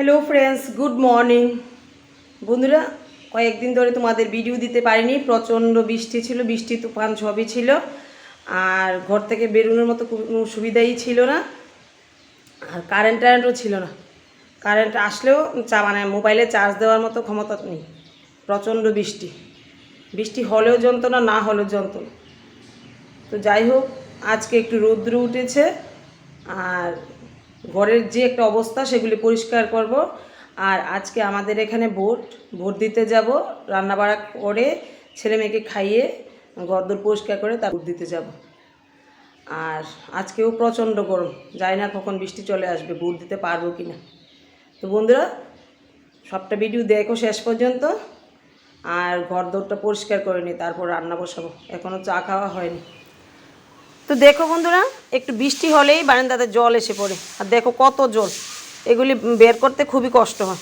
Hello friends good morning বন্ধুরা, কয়েকদিন ধরে তোমাদের ভিডিও দিতে পারিনি। প্রচণ্ড বৃষ্টি ছিল, বৃষ্টি, তুফান সবই ছিল। আর ঘর থেকে বেরোনোর মতো কোনো সুবিধাই ছিল না। আর কারেন্ট টারেন্টও ছিল না। কারেন্ট আসলেও চা মানে মোবাইলে চার্জ দেওয়ার মতো ক্ষমতা নেই। প্রচণ্ড বৃষ্টি। বৃষ্টি হলেও যন্ত্রণা, না হলেও যন্ত্রণা। তো যাই হোক, আজকে একটু রৌদ্র উঠেছে। আর ঘরের যে একটা অবস্থা, সেগুলি পরিষ্কার করব। আর আজকে আমাদের এখানে ভোট ভোট দিতে যাব। রান্না রান্নাবাড়া করে ছেলে মেয়েকে খাইয়ে ঘরদোর পরিষ্কার করে তার ভোট দিতে যাব। আর আজকেও প্রচণ্ড গরম। জানি না কখন বৃষ্টি চলে আসবে, ভোট দিতে পারব কি না তো বন্ধুরা, সবটা ভিডিও দেখো শেষ পর্যন্ত। আর ঘর দৌড়টা পরিষ্কার করে নি, তারপর রান্না বসাবো। এখনও চা খাওয়া হয়নি। তো দেখো বন্ধুরা, একটু বৃষ্টি হলেই বারান্দাতে জল এসে পড়ে। আর দেখো কত জল। এগুলি বের করতে খুবই কষ্ট হয়।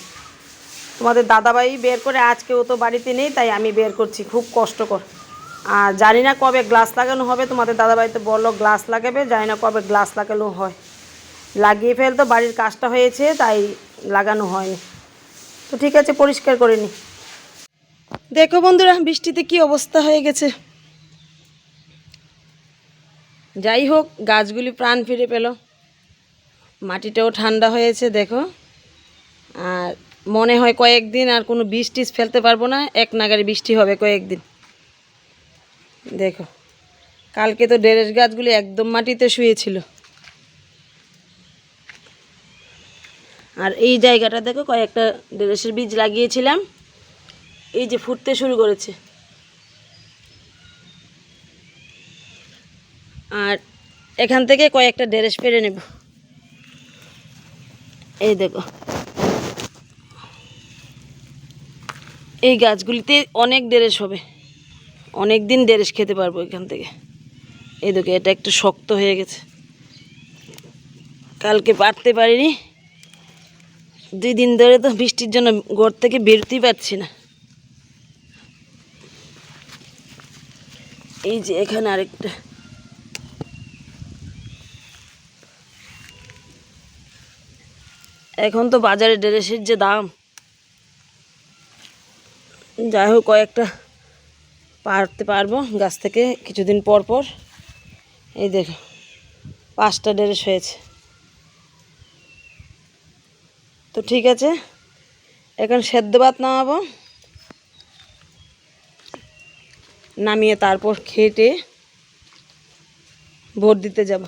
তোমাদের দাদাভাই বের করে, আজকে ও তো বাড়িতে নেই, তাই আমি বের করছি, খুব কষ্টকর। আর জানি না কবে গ্লাস লাগানো হবে, তোমাদের দাদাভাই তো বলল গ্লাস লাগাবে, জানি না কবে গ্লাস লাগানো হয়। লাগিয়ে ফেলতো বাড়ির কাজটা হয়েছে, তাই লাগানো হয়নি। তো ঠিক আছে, পরিষ্কার করে নি। দেখো বন্ধুরা, বৃষ্টিতে কি অবস্থা হয়ে গেছে। যাই হোক, গাছগুলি প্রাণ ফিরে পেল। মাটিটাও ঠান্ডা হয়েছে, দেখো। আর মনে হয় কয়েকদিন আর কোনো বীজ ফেলতে পারব না, এক নাগারে বৃষ্টি হবে কয়েকদিন। দেখো, কালকে তো ডেরেস গাছগুলি একদম মাটিতে শুয়েছিল। আর এই জায়গাটা দেখো, কয়েকটা ডেরেসের বীজ লাগিয়েছিলাম। এই যে ফুটতে শুরু করেছে। আর এখান থেকে কয়েকটা ড্রেস পেরে নেব। এই দেখো। এই গাছগুলিতে অনেক ড্রেস হবে। অনেক দিন ড্রেস খেতে পারব এখান থেকে। এই দেখো, এটা একটু শক্ত হয়ে গেছে। কালকে পারতে পারিনি। দুই দিন ধরে তো বৃষ্টির জন্য ঘর থেকে বেরোতেই পারছি না। এই যে এখানে আরেকটা। এখন তো বাজারে ড্রেসের যে দাম, যাই হোক কয়েকটা পারতে পারব গাছ থেকে কিছুদিন পর পর। এই দেখো, পাঁচটা ড্রেস হয়েছে। তো ঠিক আছে, এখন সেদ্ধ ভাত নামাবো, নামিয়ে তারপর খেটে ভোট দিতে যাব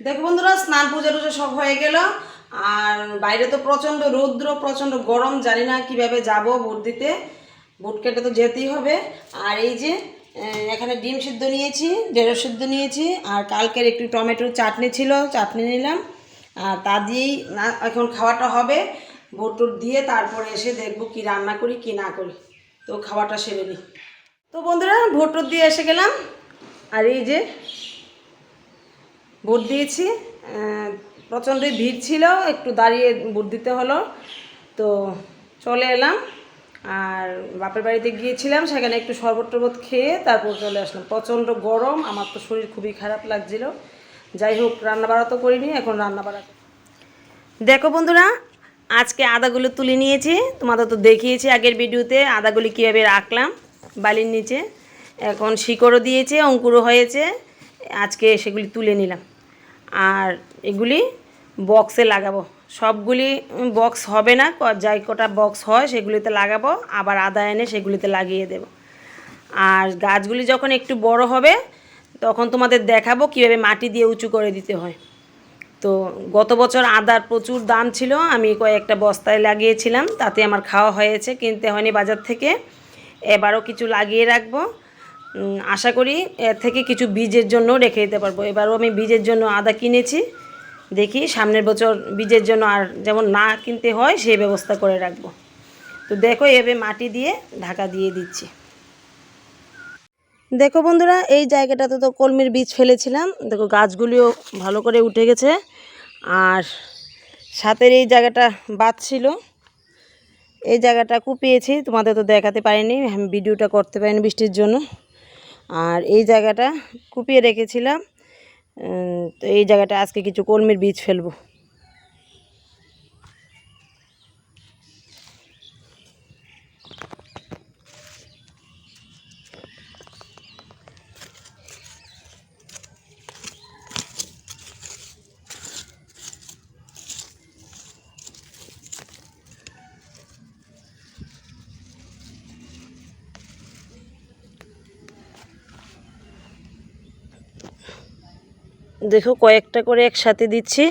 দেখো বন্ধুরা স্নান পূজা টুজা সব হয়ে গেল। আর বাইরে তো প্রচণ্ড রৌদ্র, প্রচণ্ড গরম, জানি না কীভাবে যাব ভোট দিতে। ভোট কেটে তো যেতেই হবে। আর এই যে এখানে ডিম সিদ্ধ নিয়েছি, ঢেঁড়স সিদ্ধ নিয়েছি, আর কালকের একটু টমেটোর চাটনি ছিল, চাটনি নিলাম। আর তা দিয়েই না, এখন খাওয়াটা হবে। ভোট দিয়ে তারপরে এসে দেখব কি রান্না করি, কি না করি। তো খাওয়াটা সেরে নিই। তো বন্ধুরা ভোট দিয়ে এসে গেলাম। আর এই যে ভোট দিয়েছি। প্রচণ্ডই ভিড় ছিল, একটু দাঁড়িয়ে বুট দিতে হলো। তো চলে এলাম, আর বাপের বাড়িতে গিয়েছিলাম, সেখানে একটু শরবত টরবত খেয়ে তারপর চলে আসলাম। প্রচণ্ড গরম, আমার তো শরীর খুবই খারাপ লাগছিল। যাই হোক রান্না বাড়া তো করিনি, এখন রান্না বাড়া দেখো বন্ধুরা, আজকে আদাগুলো তুলে নিয়েছি, তোমাদের তো দেখিয়েছি আগের ভিডিওতে, আদাগুলি কীভাবে রাখলাম বালির নিচে। এখন শিকড়ও দিয়েছে, অঙ্কুরও হয়েছে, আজকে সেগুলি তুলে নিলাম। আর এগুলি বক্সে লাগাবো। সবগুলি বক্স হবে না যাই কটা বক্স হয় সেগুলিতে লাগাবো, আবার আদা এনে সেগুলিতে লাগিয়ে দেব। আর গাছগুলি যখন একটু বড় হবে, তখন তোমাদের দেখাবো কীভাবে মাটি দিয়ে উঁচু করে দিতে হয়। তো গত বছর আদার প্রচুর দাম ছিল, আমি কয়েকটা বস্তায় লাগিয়েছিলাম, তাতে আমার খাওয়া হয়েছে, কিনতে হয়নি বাজার থেকে। এবারও কিছু লাগিয়ে রাখব। আশা করি এর থেকে কিছু বীজের জন্য রেখে দিতে পারব। এবারও আমি বীজের জন্য আদা কিনেছি। দেখি সামনের বছর বীজের জন্য আর যেমন না কিনতে হয়, সেই ব্যবস্থা করে রাখব। তো দেখো, এভাবে মাটি দিয়ে ঢাকা দিয়ে দিচ্ছি। দেখো বন্ধুরা, এই জায়গাটাতে তো কলমির বীজ ফেলেছিলাম। দেখো, গাছগুলিও ভালো করে উঠে গেছে। আর সাথের এই জায়গাটা বাদ ছিল। এই জায়গাটা কুপিয়েছি, তোমাদের তো দেখাতে পারিনি। আমি ভিডিওটা করতে পারিনি বৃষ্টির জন্য। আর এই জায়গাটা কুপিয়ে রেখেছিলাম তো এই জায়গাটা আজকে কিছু কলমির বীজ ফেলব। দেখো, কয়েকটা করে একসাথে দিচ্ছি।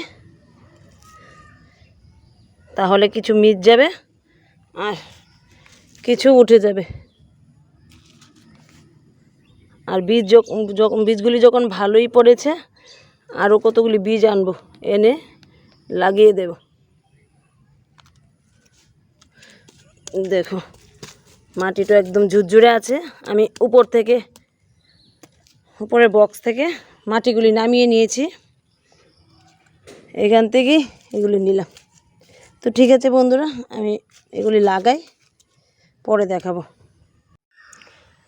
তাহলে কিছু মিট যাবে আর কিছু উঠে যাবে। আর বীজ যখন বীজগুলি যখন ভালোই পড়েছে, আরও কতগুলি বীজ আনব, এনে লাগিয়ে দেব। দেখো, মাটিটা একদম ঝুরঝুরে আছে। আমি উপর থেকে, উপরের বক্স থেকে মাটিগুলি নামিয়ে নিয়েছি। এখান থেকে এগুলি নিলাম। তো ঠিক আছে বন্ধুরা, আমি এগুলি লাগাই, পরে দেখাবো।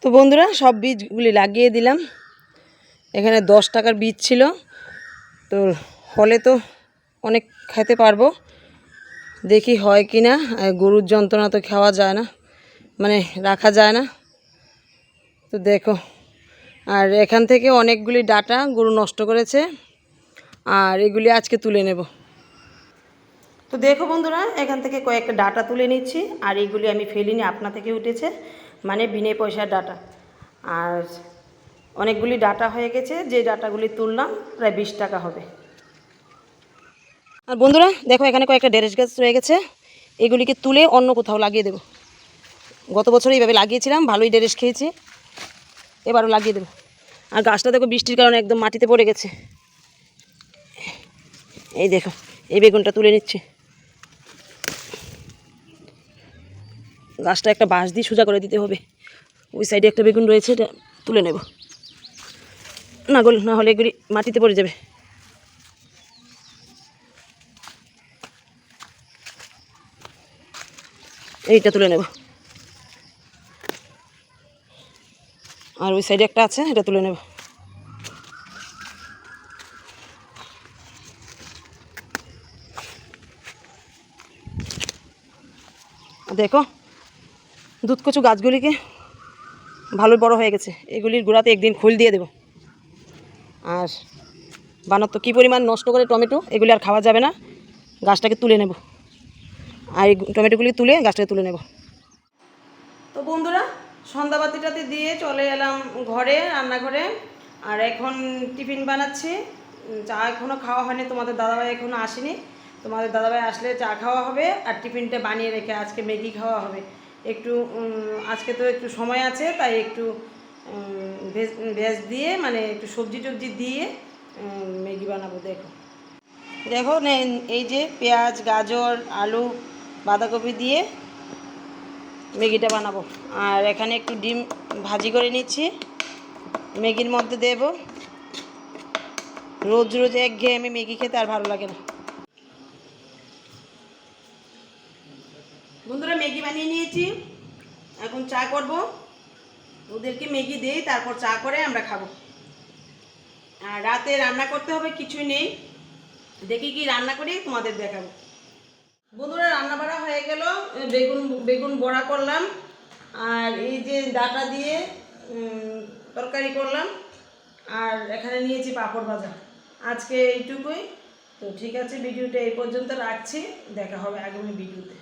তো বন্ধুরা, সব বীজগুলি লাগিয়ে দিলাম। এখানে দশ টাকার বীজ ছিল। তো হলে তো অনেক খেতে পারব। দেখি হয় কি না গরুর যন্ত্রণা তো খাওয়া যায় না মানে রাখা যায় না। তো দেখো। আর এখান থেকে অনেকগুলি ডাটা গরু নষ্ট করেছে, আর এগুলি আজকে তুলে নেব। তো দেখো বন্ধুরা, এখান থেকে কয়েকটা ডাটা তুলে নিচ্ছি, আর এইগুলি আমি ফেলিনি, আপনা থেকে উঠেছে মানে বিনে পয়সার ডাটা। আর অনেকগুলি ডাটা হয়ে গেছে, যে ডাটাগুলি তুললাম, প্রায় বিশ টাকা হবে। আর বন্ধুরা, দেখো এখানে কয়েকটা ডেরেস গাছ রয়ে গেছে, এগুলিকে তুলে অন্য কোথাও লাগিয়ে দেবো। গত বছর এইভাবে লাগিয়েছিলাম, ভালোই ডেরেস খেয়েছি। এবারও লাগিয়ে দেবো। আর গাছটা দেখো বৃষ্টির কারণে একদম মাটিতে পড়ে গেছে। এই দেখো, এই বেগুনটা তুলে নিচ্ছি। গাছটা একটা বাঁশ দিয়ে সোজা করে দিতে হবে। ওই সাইডে একটা বেগুন রয়েছে, এটা তুলে নেব। না গোল না হলে এগুলি মাটিতে পড়ে যাবে। এইটা তুলে নেব। আর ওই সাইডে একটা আছে, এটা তুলে নেব। দেখো, দুধ কচু গাছগুলিকে ভালো বড় হয়ে গেছে। এগুলির গোড়াতে একদিন খোল দিয়ে দেব। আর বানর তো কী পরিমাণ নষ্ট করে টমেটো, এগুলি আর খাওয়া যাবে না। গাছটাকে তুলে নেব। আর এই টমেটোগুলি তুলে গাছটাকে তুলে নেব। তো বন্ধুরা সন্ধ্যাবাতিটাতে দিয়ে চলে এলাম ঘরে, রান্নাঘরে। আর এখন টিফিন বানাচ্ছি। চা এখনও খাওয়া হয়নি, তোমাদের দাদাভাই এখনও আসেনি। তোমাদের দাদাভাই আসলে চা খাওয়া হবে আর টিফিনটা বানিয়ে রেখে আজকে ম্যাগি খাওয়া হবে। একটু আজকে তো একটু সময় আছে, তাই একটু ভেজ ভেজ দিয়ে মানে একটু সবজি টবজি দিয়ে ম্যাগি বানাবো, দেখো। দেখো এই যে পেঁয়াজ, গাজর, আলু, বাঁধাকপি দিয়ে ম্যাগিটা বানাবো। আর এখানে একটু ডিম ভাজি করে নিচ্ছি। ম্যাগির মধ্যে দেব। রোজ রোজ এক ঘেয়ে আমি ম্যাগি খেতে আর ভালো লাগে না। বন্ধুরা, ম্যাগি বানিয়ে নিয়েছি। এখন চা করব। ওদেরকে ম্যাগি দিই, তারপর চা করে আমরা খাব। আর রাতে রান্না করতে হবে, কিছুই নেই। দেখি কি রান্না করি, তোমাদের দেখাবো। বন্ধুরা রান্না বাড়া হয়ে গেল। বেগুন বেগুন বড়া করলাম। আর এই যে ডাটা দিয়ে তরকারি করলাম, আর এখানে নিয়েছি পাঁপড় ভাজা। আজকে এইটুকুই। তো ঠিক আছে, ভিডিওটা এই পর্যন্ত রাখছি। দেখা হবে আগামী ভিডিওতে।